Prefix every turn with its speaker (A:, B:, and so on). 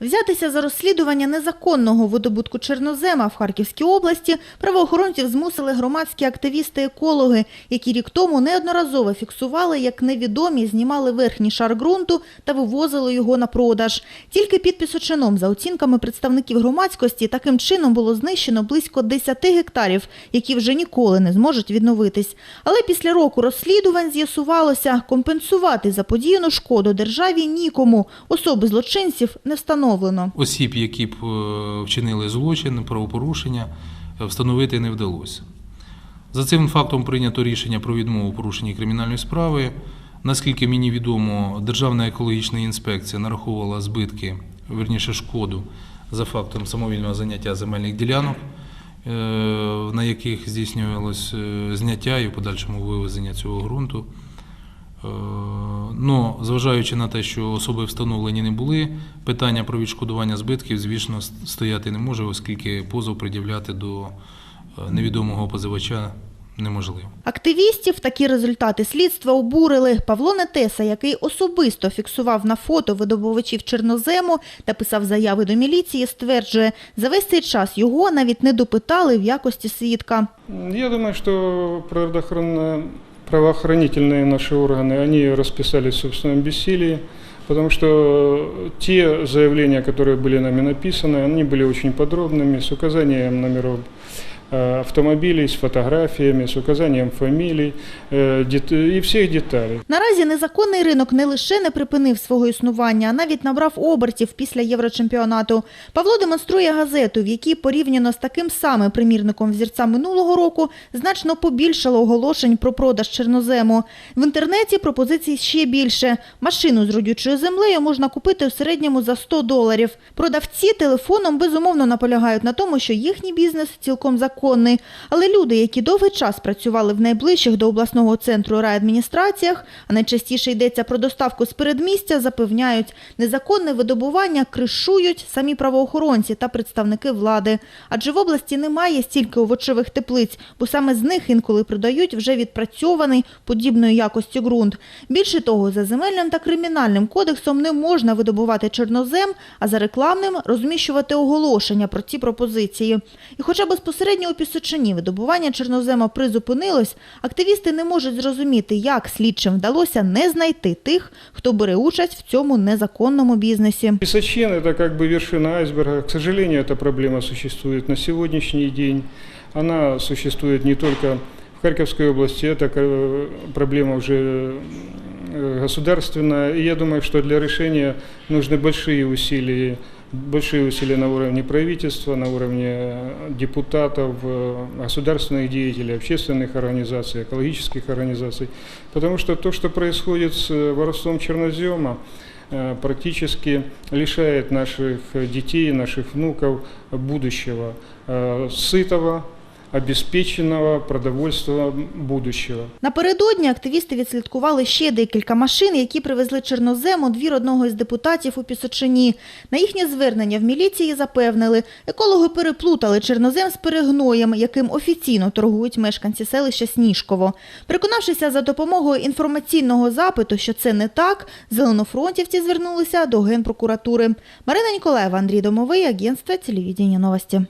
A: Взятися за розслідування незаконного видобутку чорнозема в Харківській області правоохоронців змусили громадські активісти-екологи, які рік тому неодноразово фіксували, як невідомі знімали верхній шар ґрунту та вивозили його на продаж. Тільки під Пісочином, за оцінками представників громадськості, таким чином було знищено близько 10 гектарів, які вже ніколи не зможуть відновитись. Але після року розслідувань з'ясувалося, компенсувати заподіяну шкоду державі нікому. Особи злочинців не встановлено.
B: Осіб, які б е, вчинили злочин, правопорушення, е, встановити не вдалося. За цим фактом прийнято рішення про відмову у порушенні кримінальної справи. Наскільки мені відомо, Державна екологічна інспекція нараховувала збитки, верніше шкоду за фактом самовільного заняття земельних ділянок, е, на яких здійснювалось зняття і в подальшому вивезення цього ґрунту. Ну, зважаючи на те, що особи встановлені не були, питання про відшкодування збитків, звісно, стояти не може, оскільки позов пред'являти до е, невідомого позивача неможливо.
A: Активістів такі результати слідства обурили. Павло Нетеса, який особисто фіксував на фото видобувачів чорнозему та писав заяви до міліції, стверджує, за весь цей час його навіть не допитали в якості свідка.
C: Я думаю, что природоохранно- правоохранительные наши органы, они расписались в собственном бессилии, потому что те заявления, которые были нами написаны, они были очень подробными, с указанием номеров э, автомобилей, с фотографиями, с указанием фамилий дет- и всех деталей.
A: Наразі незаконний ринок не лише не припинив свого існування, а навіть набрав обертів після єврочемпіонату. Павло демонструє газету, в якій порівняно з таким самим примірником взірця минулого року значно побільшало оголошень про продаж чорнозему. В інтернеті пропозицій ще більше. Машину з родючою землею можна купити у середньому за 100 доларів. Продавці телефоном безумовно наполягають на тому, що їхній бізнес цілком законний. Але люди, які довгий час працювали в найближчих до обласного центру райадміністраціях, а найчастіше йдеться про доставку з передмістя, запевняють, незаконне видобування кришують самі правоохоронці та представники влади. Адже в області немає стільки овочевих теплиць, бо саме з них інколи продають вже відпрацьований подібної якості ґрунт. Більше того, за земельним та кримінальним кодексом не можна видобувати чорнозем, а за рекламним розміщувати оголошення про ці пропозиції. І хоча безпосередньо у Пісочині видобування чорнозема призупинилось, активісти не можуть зрозуміти, як слідчим вдалося не знайти тих, хто бере участь в цьому незаконному бізнесі.
C: Песочин – это как бы вершина айсберга. К сожалению, эта проблема существует на сегодняшний день. Она существует не только в Харьковской области, это э, проблема уже э, государственная. И я думаю, что для решения нужны большие усилия, большие усилия на уровне правительства, на уровне депутатов, э, государственных деятелей, общественных организаций, экологических организаций. Потому что то, что происходит с э, воровством чернозема, э, практически лишает наших детей, наших внуков будущего, э, сытого, обеспеченного продовольства будущего.
A: Напередодні активісти відслідкували ще декілька машин, які привезли чорнозем у двір одного із депутатів у Пісочині. На їхнє звернення в міліції запевнили, екологи переплутали чорнозем з перегноєм, яким офіційно торгують мешканці селища Сніжково. Переконавшися за допомогою інформаційного запиту, що це не так, зеленофронтівці звернулися до Генпрокуратури. Марина Ніколаєва, Андрій Домовий, агентство телевідення новості.